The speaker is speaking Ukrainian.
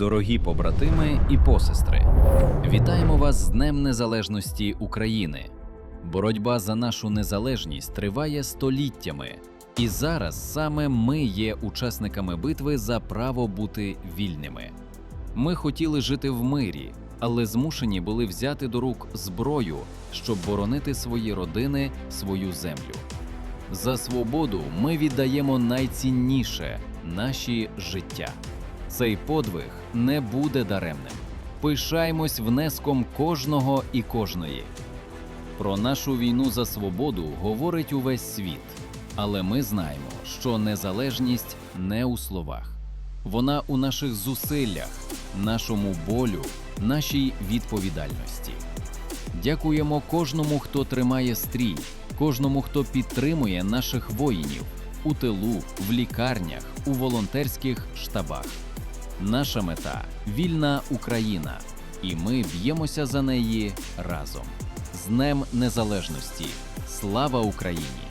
Дорогі побратими і посестри, вітаємо вас з Днем Незалежності України. Боротьба за нашу незалежність триває століттями, і зараз саме ми є учасниками битви за право бути вільними. Ми хотіли жити в мирі, але змушені були взяти до рук зброю, щоб боронити свої родини, свою землю. За свободу ми віддаємо найцінніше наші життя. Цей подвиг не буде даремним. Пишаймось внеском кожного і кожної. Про нашу війну за свободу говорить увесь світ, але ми знаємо, що незалежність не у словах. Вона у наших зусиллях, нашому болю, нашій відповідальності. Дякуємо кожному, хто тримає стрій, кожному, хто підтримує наших воїнів у тилу, в лікарнях, у волонтерських штабах. Наша мета вільна Україна, і ми б'ємося за неї разом. З Днем Незалежності! Слава Україні!